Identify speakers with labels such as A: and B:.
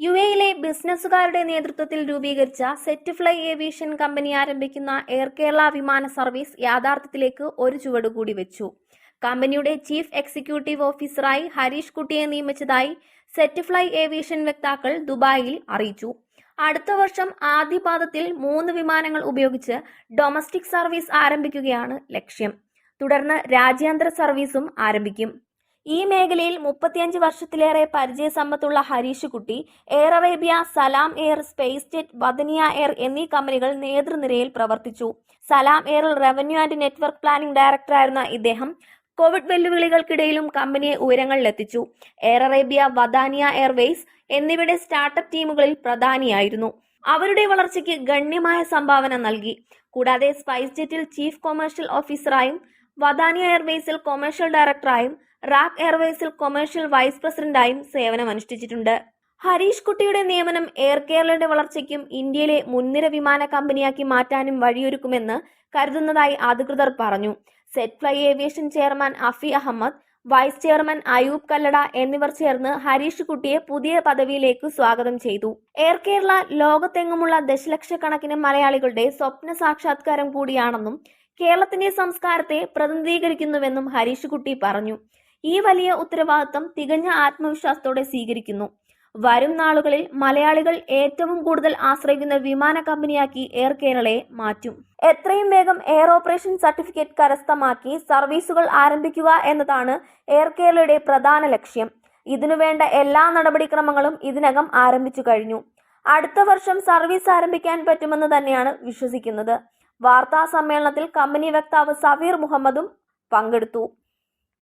A: U എയിലെ ബിസിനസ്സുകാരുടെ നേതൃത്വത്തിൽ രൂപീകരിച്ച സെറ്റ് ഫ്ലൈ ഏവിയേഷൻ കമ്പനി ആരംഭിക്കുന്ന എയർ കേരള വിമാന സർവീസ് യാഥാർത്ഥ്യത്തിലേക്ക് ഒരു ചുവട് കൂടി വെച്ചു. കമ്പനിയുടെ ചീഫ് എക്സിക്യൂട്ടീവ് ഓഫീസറായി ഹരീഷ് കുട്ടിയെ നിയമിച്ചതായി സെറ്റ് ഫ്ലൈ ഏവിയേഷൻ വക്താക്കൾ ദുബായിൽ അറിയിച്ചു. അടുത്ത വർഷം ആദ്യപാദത്തിൽ മൂന്ന് വിമാനങ്ങൾ ഉപയോഗിച്ച് ഡൊമസ്റ്റിക് സർവീസ് ആരംഭിക്കുകയാണ് ലക്ഷ്യം. തുടർന്ന് രാജ്യാന്തര സർവീസും ആരംഭിക്കും. ഈ മേഖലയിൽ മുപ്പത്തിയഞ്ച് വർഷത്തിലേറെ പരിചയ സമ്പത്തുള്ള Harish Kutty Air Arabia Salam Air SpiceJet Wataniya Air എന്നീ കമ്പനികൾ നേതൃനിരയിൽ പ്രവർത്തിച്ചു. സലാം എയറിൽ revenue and network planning director ആയിരുന്ന ഇദ്ദേഹം കോവിഡ് വെല്ലുവിളികൾക്കിടയിലും കമ്പനിയെ ഉയരങ്ങളിലെത്തിച്ചു. എയർ അറേബ്യ വദാനിയ എയർവേസ് എന്നിവയുടെ സ്റ്റാർട്ടപ്പ് ടീമുകളിൽ പ്രധാനിയായിരുന്നു. അവരുടെ വളർച്ചയ്ക്ക് ഗണ്യമായ സംഭാവന നൽകി. കൂടാതെ സ്പൈസ് ജെറ്റിൽ ചീഫ് കൊമേഴ്ഷ്യൽ ഓഫീസറായും വദാനിയ എയർവേസിൽ കൊമേഴ്ഷ്യൽ ഡയറക്ടറായും റാക് എയർവേസിൽ കൊമേഴ്ഷ്യൽ വൈസ് പ്രസിഡന്റായും സേവനമനുഷ്ഠിച്ചിട്ടുണ്ട് ഹരീഷ് കുട്ടിയുടെ നിയമനം എയർ കേരളയുടെ വളർച്ചയ്ക്കും ഇന്ത്യയിലെ മുൻനിര വിമാന കമ്പനിയാക്കി മാറ്റാനും വഴിയൊരുക്കുമെന്ന് കരുതുന്നതായി അധികൃതർ പറഞ്ഞു. Fly aviation chairman Afi Ahmed vice chairman Ayub Kallada എന്നിവർ ചേർന്ന് ഹരീഷ് കുട്ടിയെ പുതിയ പദവിയിലേക്ക് സ്വാഗതം ചെയ്തു. എയർ കേരള ലോകത്തെങ്ങുമുള്ള ദശലക്ഷക്കണക്കിന് മലയാളികളുടെ സ്വപ്ന സാക്ഷാത്കാരം കൂടിയാണെന്നും കേരളത്തിന്റെ സംസ്കാരത്തെ പ്രതിനിധീകരിക്കുന്നുവെന്നും ഹരീഷ് കുട്ടി പറഞ്ഞു. ഈ വലിയ ഉത്തരവാദിത്തം തികഞ്ഞ ആത്മവിശ്വാസത്തോടെ സ്വീകരിക്കുന്നു. വരും നാളുകളിൽ മലയാളികൾ ഏറ്റവും കൂടുതൽ ആശ്രയിക്കുന്ന വിമാന കമ്പനിയാക്കി എയർ കേരളയെ മാറ്റും. എത്രയും വേഗം എയർ ഓപ്പറേഷൻ സർട്ടിഫിക്കറ്റ് കരസ്ഥമാക്കി സർവീസുകൾ ആരംഭിക്കുക എന്നതാണ് എയർ കേരളയുടെ പ്രധാന ലക്ഷ്യം. ഇതിനുവേണ്ട എല്ലാ നടപടിക്രമങ്ങളും ഇതിനകം ആരംഭിച്ചു കഴിഞ്ഞു. അടുത്ത വർഷം സർവീസ് ആരംഭിക്കാൻ പറ്റുമെന്ന് തന്നെയാണ് വിശ്വസിക്കുന്നത്. വാർത്താ സമ്മേളനത്തിൽ കമ്പനി വക്താവ് സഫീർ മുഹമ്മദും പങ്കെടുത്തു